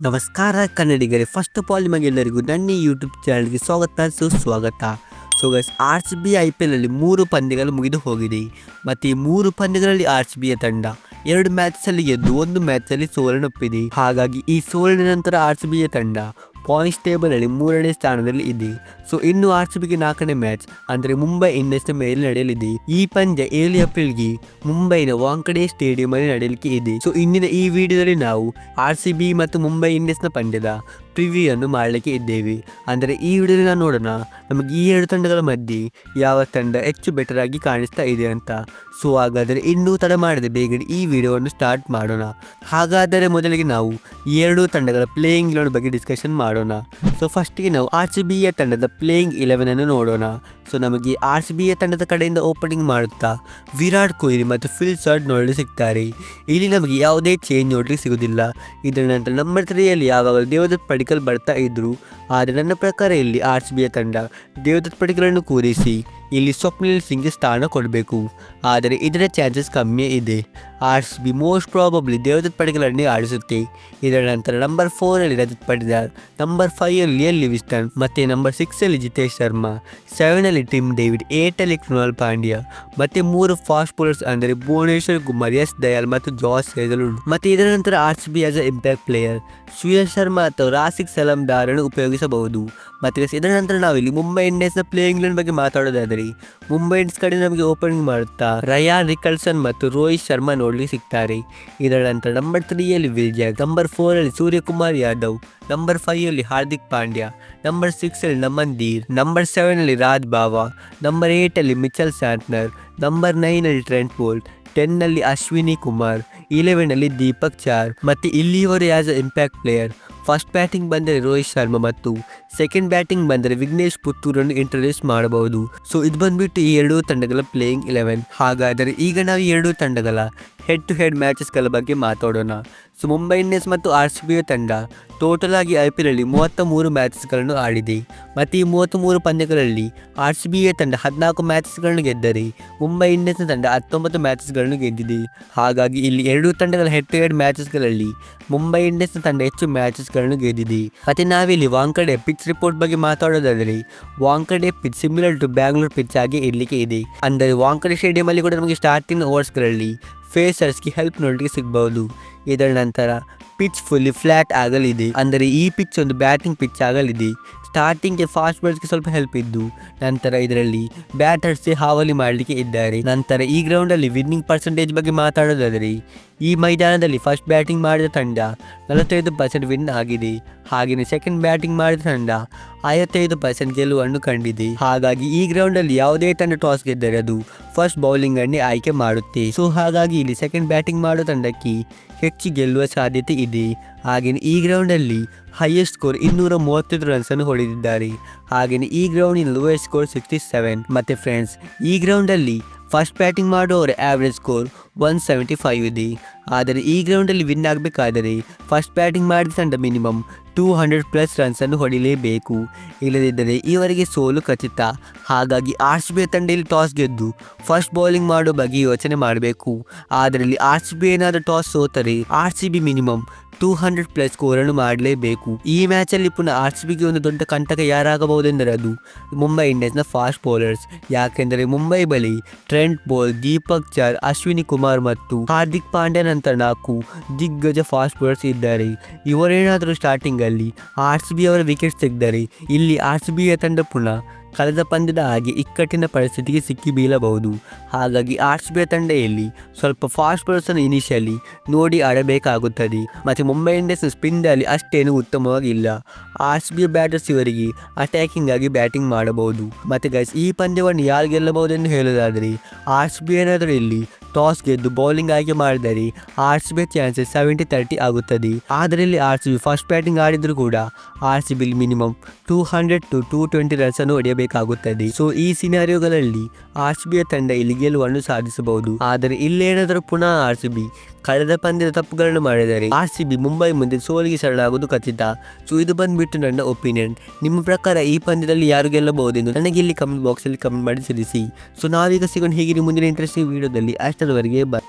ನಮಸ್ಕಾರ ಕನ್ನಡಿಗರೇ. First of all ನಿಮಗೆಲ್ಲರಿಗೂ ನನ್ನ ಯೂಟ್ಯೂಬ್ ಚಾನಲ್ಗೆ ಸ್ವಾಗತ, ಸುಸ್ವಾಗತ. So guys R C B I P ಎಲ್ನಲ್ಲಿ ಮೂರು ಪಂದ್ಯಗಳು ಮುಗಿದು ಹೋಗಿದೆ. ಮತ್ತು ಈ ಮೂರು ಪಂದ್ಯಗಳಲ್ಲಿ ಆರ್ ಸಿ ಬಿಯ ತಂಡ ಎರಡು ಮ್ಯಾಚಲ್ಲಿ ಗೆದ್ದು ಒಂದು ಮ್ಯಾಚಲ್ಲಿ ಸೋಲನ್ನೊಪ್ಪಿದೆ ಹಾಗಾಗಿ ಈ ಸೋಲಿನ ನಂತರ ಆರ್ ಸಿ ಬಿಯ ತಂಡ ಪಾಯಿಂಟ್ಸ್ ಟೇಬಲಲ್ಲಿ ಮೂರನೇ ಸ್ಥಾನದಲ್ಲಿ ಇದೆ ಸೊ ಇನ್ನು ಆರ್ ಸಿ ಬಿಗೆ ನಾಲ್ಕನೇ ಮ್ಯಾಚ್ ಅಂದರೆ ಮುಂಬೈ ಇಂಡಿಯನ್ಸ್ ಮೇಲೆ ನಡೆಯಲಿದೆ ಈ ಪಂದ್ಯ ಏಳು ಏಪ್ರಿಲ್ಗೆ ಮುಂಬೈನ ವಾಂಕಡೆ ಸ್ಟೇಡಿಯಂ ಅಲ್ಲಿ ನಡೆಯಲಿಕ್ಕೆ ಇದೆ ಸೊ ಇಂದಿನ ಈ ವಿಡಿಯೋದಲ್ಲಿ ನಾವು ಆರ್ ಸಿ ಬಿ ಮತ್ತು ಮುಂಬೈ ಇಂಡಿಯನ್ಸ್ನ ಪಂದ್ಯದ ಪ್ರಿವ್ಯೂ ಅನ್ನು ಮಾಡಲಿಕ್ಕೆ ಇದ್ದೇವೆ. ಅಂದರೆ ಈ ವಿಡಿಯೋದಲ್ಲಿ ನಾವು ನೋಡೋಣ. ನಮಗೆ ಈ ಎರಡು ತಂಡಗಳ ಮಧ್ಯೆ ಯಾವ ತಂಡ ಹೆಚ್ಚು ಬೆಟರ್ ಆಗಿ ಕಾಣಿಸ್ತಾ ಇದೆ ಅಂತ. ಸೊ ಹಾಗಾದರೆ ಇನ್ನೂ ತಡ ಮಾಡದೆ ಬೇಗನೆ ಈ ವಿಡಿಯೋವನ್ನು ಸ್ಟಾರ್ಟ್ ಮಾಡೋಣ. ಹಾಗಾದರೆ ಮೊದಲಿಗೆ ನಾವು ಎರಡು ತಂಡಗಳ ಪ್ಲೇಯಿಂಗ್ ಬಗ್ಗೆ ಡಿಸ್ಕಷನ್ ಮಾಡೋಣ ಸೊ ಫಸ್ಟಿಗೆ ನಾವು ಆರ್ ಸಿ ಬಿಯ ತಂಡದ ಪ್ಲೇಯಿಂಗ್ ಇಲೆವೆನ್ ಅನ್ನು ನೋಡೋಣ. ಸೊ ನಮಗೆ ಆರ್ ಸಿ ಬಿ ಎ ತಂಡದ ಕಡೆಯಿಂದ ಓಪನಿಂಗ್ ಮಾಡುತ್ತಾ ವಿರಾಟ್ ಕೊಹ್ಲಿ ಮತ್ತು ಫಿಲ್ ಸರ್ಡ್ ನೋಡಲು ಸಿಗ್ತಾರೆ. ಇಲ್ಲಿ ನಮಗೆ ಯಾವುದೇ ಚೇಂಜ್ ನೋಡಲಿಕ್ಕೆ ಸಿಗುವುದಿಲ್ಲ. ಇದರ ನಂತರ ನಂಬರ್ ತ್ರೀಯಲ್ಲಿ ಯಾವಾಗಲೂ ದೇವದತ್ ಪಡಿಕಲ್ ಬರ್ತಾ ಇದ್ದರು ಆದರೆ ನನ್ನ ಪ್ರಕಾರ ಇಲ್ಲಿ ಆರ್ ಸಿ ಬಿ ಎ ತಂಡ ದೇವದತ್ ಪಡಿಕಲನ್ನು ಕೂರಿಸಿ ಇಲ್ಲಿ ಸ್ವಪ್ನಿಲ್ ಸಿಂಗ್ಗೆ ಸ್ಥಾನ ಕೊಡಬೇಕು. ಆದರೆ ಇದರ ಚಾನ್ಸಸ್ ಕಮ್ಮಿ ಇದೆ. R C B most probably Devdutt ಪಡಿಕಲನ್ನೇ ಆಡಿಸುತ್ತೆ. ಇದರ ನಂತರ ನಂಬರ್ ಫೋರಲ್ಲಿ ರಜತ್ ಪಡಿದಾರ್ ನಂಬರ್ ಫೈವಲ್ಲಿ ಎಲ್ ಲಿವಿಸ್ಟನ್ ಮತ್ತು ನಂಬರ್ ಸಿಕ್ಸಲ್ಲಿ ಜಿತೇಶ್ ಶರ್ಮಾ ಸೆವೆನಲ್ಲಿ ಟಿಮ್ ಡೇವಿಡ್ ಏಟಲ್ಲಿ ಕೃಣಾಲ್ ಪಾಂಡ್ಯ ಮತ್ತೆ ಮೂರು ಫಾಸ್ಟ್ ಬೌಲರ್ಸ್ ಅಂದರೆ ಭುವನೇಶ್ವರ್ ಕುಮಾರ್ ಎಸ್ ದಯಾಲ್ ಮತ್ತು ಜಾಸ್ ಹೇಜಲ್ವುಡ್ ಮತ್ತು ಇದರ ನಂತರ R C B as a impact player Suyash Sharma ಅಥವಾ ರಾಸಿಕ್ ಸಲಂ ದಾರನ್ನು ಉಪಯೋಗಿಸಬಹುದು. ಮತ್ತು ಇದರ ನಂತರ ನಾವಿಲ್ಲಿ ಮುಂಬೈ ಇಂಡಿಯನ್ಸ್ನ ಪ್ಲೇಯಿಂಗ್ ಇಂಗ್ಲೆಂಡ್ ಬಗ್ಗೆ ಮಾತಾಡೋದಾದರೆ, ಮುಂಬೈ ಇಂಡಿಯನ್ಸ್ ಕಡೆ ನಮಗೆ ಓಪನಿಂಗ್ ಮಾಡುತ್ತಾ ರಯಾನ್ ರಿಕಲ್ಸನ್ ಮತ್ತು ರೋಹಿತ್ ಶರ್ಮಾ ನೋಡಲಿಕ್ಕೆ ಸಿಗ್ತಾರೆ. ಇದರ ನಂತರ ನಂಬರ್ ತ್ರೀಯಲ್ಲಿ ವಿಜಯ್ ನಂಬರ್ ಫೋರಲ್ಲಿ ಸೂರ್ಯಕುಮಾರ್ ಯಾದವ್ ನಂಬರ್ ಫೈವಲ್ಲಿ ಹಾರ್ದಿಕ್ ಪಾಂಡ್ಯ. ನಂಬರ್ ಸಿಕ್ಸಲ್ಲಿ ನಮನ್ ದೀರ್ ನಂಬರ್ ಸೆವೆನಲ್ಲಿ ರಾಜ್ ಬಾವಾ. ನಂಬರ್ ಏಯ್ಟಲ್ಲಿ ಮಿಚಲ್ ಸ್ಯಾಂಟ್ನರ್ ನಂಬರ್ ನೈನಲ್ಲಿ ಟ್ರೆಂಟ್ ಬೋಲ್ಟ್. ಟೆನ್ನಲ್ಲಿ ಅಶ್ವಿನಿ ಕುಮಾರ್. ಇಲೆವೆನಲ್ಲಿ ದೀಪಕ್ ಚಾರ್. ಮತ್ತು ಇಲ್ಲಿಯವರು as a impact player first batting ಬಂದರೆ ರೋಹಿತ್ ಶರ್ಮಾ ಮತ್ತು ಸೆಕೆಂಡ್ ಬ್ಯಾಟಿಂಗ್ ಬಂದರೆ ವಿಘ್ನೇಶ್ ಪುತ್ತೂರನ್ನು ಇಂಟ್ರೊಡ್ಯೂಸ್ ಮಾಡಬಹುದು. ಸೊ ಇದು ಬಂದ್ಬಿಟ್ಟು ಈ ಎರಡೂ ತಂಡಗಳ ಪ್ಲೇಯಿಂಗ್ ಇಲೆವೆನ್ ಹಾಗಾದರೆ ಈಗ ನಾವು ಎರಡೂ ತಂಡಗಳ ಹೆಡ್ ಟು ಹೆಡ್ ಮ್ಯಾಚಸ್ಗಳ ಬಗ್ಗೆ ಮಾತಾಡೋಣ. ಸೊ ಮುಂಬೈ ಇಂಡಿಯನ್ಸ್ ಮತ್ತು ಆರ್ ಸಿ ಬಿ ತಂಡ ಟೋಟಲ್ ಆಗಿ ಐ ಪಿ ಎಲ್ನಲ್ಲಿ ಮೂವತ್ತ ಮೂರು ಮ್ಯಾಚಸ್ಗಳನ್ನು ಆಡಿದೆ. ಮತ್ತು ಈ ಮೂವತ್ತ್ ಮೂರು ಪಂದ್ಯಗಳಲ್ಲಿ ಆರ್ ಸಿ ಬಿಯ ತಂಡ ಹದಿನಾಲ್ಕು ಮ್ಯಾಚಸ್ಗಳನ್ನು ಗೆದ್ದರೆ ಮುಂಬೈ ಇಂಡಿಯನ್ಸ್ ತಂಡ ಹತ್ತೊಂಬತ್ತು ಮ್ಯಾಚಸ್ಗಳನ್ನು ಗೆದ್ದಿದೆ. ಹಾಗಾಗಿ ಇಲ್ಲಿ ಎರಡೂ ತಂಡಗಳ ಹೆಡ್ ಟು ಹೆಡ್ ಮ್ಯಾಚಸ್ಗಳಲ್ಲಿ ಮುಂಬೈ ಇಂಡಿಯನ್ಸ್ನ ತಂಡ ಹೆಚ್ಚು ಮ್ಯಾಚಸ್ಗಳನ್ನು ಗೆದ್ದಿದೆ. ಮತ್ತು ನಾವಿಲ್ಲಿ ವಾಂಕಡೆ ಪಿಚ್ ರಿಪೋರ್ಟ್ ಬಗ್ಗೆ ಮಾತಾಡೋದಾದರೆ Wankhede pitch similar to Bangalore pitch ಆಗಿ ಇರಲಿಕ್ಕೆ ಇದೆ. ಅಂದರೆ ವಾಂಕಡೆ ಸ್ಟೇಡಿಯಂ ಅಲ್ಲಿ ಕೂಡ ನಮಗೆ ಸ್ಟಾರ್ಟಿಂಗ್ ಓವರ್ಸ್ಗಳಲ್ಲಿ ಫೇಸರ್ಸ್ಗೆ ಹೆಲ್ಪ್ ನೋಡಲಿಕ್ಕೆ ಸಿಗ್ಬಹುದು. ಇದರ ನಂತರ ಪಿಚ್ ಫುಲ್ಲಿ ಫ್ಲ್ಯಾಟ್ ಆಗಲಿದೆ. ಅಂದರೆ ಈ ಪಿಚ್ ಒಂದು ಬ್ಯಾಟಿಂಗ್ ಪಿಚ್ ಆಗಲಿದೆ. ಸ್ಟಾರ್ಟಿಂಗ್ಗೆ ಫಾಸ್ಟ್ ಬಾಲ್ಸ್ಗೆ ಸ್ವಲ್ಪ ಹೆಲ್ಪ್ ಇದ್ದು, ನಂತರ ಇದರಲ್ಲಿ ಬ್ಯಾಟರ್ಸೇ ಹಾವಲಿ ಮಾಡಲಿಕ್ಕೆ ಇದ್ದಾರೆ. ನಂತರ ಈ ಗ್ರೌಂಡಲ್ಲಿ ವಿನ್ನಿಂಗ್ ಪರ್ಸೆಂಟೇಜ್ ಬಗ್ಗೆ ಮಾತಾಡೋದಾದರೆ, ಈ ಮೈದಾನದಲ್ಲಿ ಫಸ್ಟ್ ಬ್ಯಾಟಿಂಗ್ ಮಾಡಿದ ತಂಡ ನಲವತ್ತೈದು ಪರ್ಸೆಂಟ್ ವಿನ್ ಆಗಿದೆ. ಹಾಗೆಯೇ ಸೆಕೆಂಡ್ ಬ್ಯಾಟಿಂಗ್ ಮಾಡಿದ ತಂಡ ಐವತ್ತೈದು ಪರ್ಸೆಂಟ್ ಗೆಲುವನ್ನು ಕಂಡಿದೆ. ಹಾಗಾಗಿ ಈ ಗ್ರೌಂಡಲ್ಲಿ ಯಾವುದೇ ತಂಡ ಟಾಸ್ ಗೆದ್ದರೆ ಅದು ಫಸ್ಟ್ ಬೌಲಿಂಗ್ ಅನ್ನೇ ಆಯ್ಕೆ ಮಾಡುತ್ತೆ. ಸೊ ಹಾಗಾಗಿ ಇಲ್ಲಿ ಸೆಕೆಂಡ್ ಬ್ಯಾಟಿಂಗ್ ಮಾಡೋ ತಂಡಕ್ಕೆ ಹೆಚ್ಚು ಗೆಲ್ಲುವ ಸಾಧ್ಯತೆ ಇದೆ. ಹಾಗೆಯೇ ಈ ಗ್ರೌಂಡಲ್ಲಿ ಹೈಯೆಸ್ಟ್ ಸ್ಕೋರ್ ಇನ್ನೂರ ಮೂವತ್ತೈದು ರನ್ಸನ್ನು ಹೊಡೆದಿದ್ದಾರೆ. ಹಾಗೆಯೇ ಈ ಗ್ರೌಂಡಿನ ಲೋಯೆಸ್ಟ್ ಸ್ಕೋರ್ ಸಿಕ್ಸ್ಟಿ ಸೆವೆನ್ ಮತ್ತು ಫ್ರೆಂಡ್ಸ್ ಈ ಗ್ರೌಂಡಲ್ಲಿ ಫಸ್ಟ್ ಬ್ಯಾಟಿಂಗ್ ಮಾಡುವವರ average score one seventy five ಇದೆ. ಆದರೆ ಈ ಗ್ರೌಂಡಲ್ಲಿ ವಿನ್ ಆಗಬೇಕಾದರೆ ಫಸ್ಟ್ ಬ್ಯಾಟಿಂಗ್ ಮಾಡಿದ ತಂಡ ಮಿನಿಮಮ್ ಟೂ ಹಂಡ್ರೆಡ್ ಪ್ಲಸ್ ರನ್ಸನ್ನು ಹೊಡಿಲೇಬೇಕು. ಇಲ್ಲದಿದ್ದರೆ ಈವರೆಗೆ ಸೋಲು ಖಚಿತ. ಹಾಗಾಗಿ ಆರ್ ಸಿ ಬಿ ತಂಡ ಇಲ್ಲಿ ಟಾಸ್ ಗೆದ್ದು ಫಸ್ಟ್ ಬೌಲಿಂಗ್ ಮಾಡೋ ಬಗ್ಗೆ ಯೋಚನೆ ಮಾಡಬೇಕು. ಆದರೆ ಇಲ್ಲಿ ಆರ್ ಸಿ ಬಿ ಏನಾದರೂ ಟಾಸ್ ಸೋತರೆ R C B minimum two hundred plus ಸ್ಕೋರನ್ನು ಮಾಡಲೇಬೇಕು. ಈ ಮ್ಯಾಚಲ್ಲಿ ಪುನಃ ಆರ್ ಸಿ ಬಿಗೆ ಒಂದು ದೊಡ್ಡ ಕಂಟಕ ಯಾರಾಗಬಹುದೆಂದರೆ ಅದು ಮುಂಬೈ ಇಂಡಿಯನ್ಸ್ನ ಫಾಸ್ಟ್ ಬೌಲರ್ಸ್ ಯಾಕೆಂದರೆ ಮುಂಬೈ ಬಳಿ ಟ್ರೆಂಟ್ ಬೋಲ್ ದೀಪಕ್ ಚಾರ್ ಅಶ್ವಿನಿ ಕುಮಾರ್ ಮತ್ತು ಹಾರ್ದಿಕ್ ಪಾಂಡ್ಯ ನಂತರ ನಾಲ್ಕು ದಿಗ್ಗಜ ಫಾಸ್ಟ್ ಬೌಲರ್ಸ್ ಇದ್ದಾರೆ. ಇವರೇನಾದರೂ ಸ್ಟಾರ್ಟಿಂಗಲ್ಲಿ ಆರ್ ಸಿ ಬಿ ಅವರ ವಿಕೆಟ್ ತೆಗೆದರೆ ಇಲ್ಲಿ ಆರ್ ಸಿ ಬಿಯ ತಂಡ ಪುನಃ ಕಳೆದ ಪಂದ್ಯದ ಹಾಗೆ ಇಕ್ಕಟ್ಟಿನ ಪರಿಸ್ಥಿತಿಗೆ ಸಿಕ್ಕಿ ಬೀಳಬಹುದು. ಹಾಗಾಗಿ ಆರ್ ಸಿ ಬಿಯ ತಂಡ ಇಲ್ಲಿ ಸ್ವಲ್ಪ ಫಾಸ್ಟ್ ಬೌಲರ್ಸನ್ನು ಇನಿಷಿಯಲಿ ನೋಡಿ ಆಡಬೇಕಾಗುತ್ತದೆ. ಮತ್ತು ಮುಂಬೈ ಇಂಡಿಯನ್ಸ್ ಸ್ಪಿನ್ನಲ್ಲಿ ಅಷ್ಟೇನು ಉತ್ತಮವಾಗಿಲ್ಲ. ಆರ್ ಬಿಯ ಬ್ಯಾಟರ್ಸ್ ಇವರಿಗೆ ಅಟ್ಯಾಕಿಂಗ್ ಆಗಿ ಬ್ಯಾಟಿಂಗ್ ಮಾಡಬಹುದು. ಮತ್ತು ಗೈಸ್ ಈ ಪಂದ್ಯವನ್ನು ಯಾರು ಗೆಲ್ಲಬಹುದೆಂದು ಹೇಳೋದಾದರೆ ಆರ್ ಬಿ ಏನಾದರೂ ಇಲ್ಲಿ ಟಾಸ್ ಗೆದ್ದು ಬೌಲಿಂಗ್ ಆಯ್ಕೆ ಮಾಡಿದರೆ R B chances seventy thirty ಆಗುತ್ತದೆ. ಆದರೆ ಇಲ್ಲಿ R C B first batting ಆಡಿದರೂ ಕೂಡ R C B minimum two hundred to two twenty ರನ್ಸನ್ನು ಹೊಡೆಯಬೇಕಾಗುತ್ತದೆ ಸೊ ಈ ಸಿನಾರಿಯೋಗಳಲ್ಲಿ ಆರ್ ಸಿ ಬಿಯ ತಂಡ ಇಲ್ಲಿ ಗೆಲುವನ್ನು ಸಾಧಿಸಬಹುದು. ಆದರೆ ಇಲ್ಲೇನಾದರೂ ಪುನಃ ಆರ್ ಸಿ ಬಿ ಕಳೆದ ಪಂದ್ಯದ ತಪ್ಪುಗಳನ್ನು ಮಾಡಿದರೆ ಆರ್ ಸಿ ಬಿ ಮುಂಬೈ ಮುಂದೆ ಸೋಲಿಗೆ ಸರಳಾಗುವುದು ಖಚಿತ. ಸೊ ಇದು ಬಂದ್ಬಿಟ್ಟು ನನ್ನ ಒಪಿನಿಯನ್ ನಿಮ್ಮ ಪ್ರಕಾರ ಈ ಪಂದ್ಯದಲ್ಲಿ ಯಾರು ಗೆಲ್ಲಬಹುದೆಂದು ನನಗೆ ಇಲ್ಲಿ ಕಮೆಂಟ್ ಬಾಕ್ಸಲ್ಲಿ ಕಮೆಂಟ್ ಮಾಡಿ ತಿಳಿಸಿ. ಸೊ ನಾವೀಗ ಸಿಗೋಣ ಹೀಗೆ. ಮುಂದಿನ ಇಂಟ್ರೆಸ್ಟಿಂಗ್ ವಿಡಿಯೋದಲ್ಲಿ ಅಷ್ಟರವರೆಗೆ ಬೈ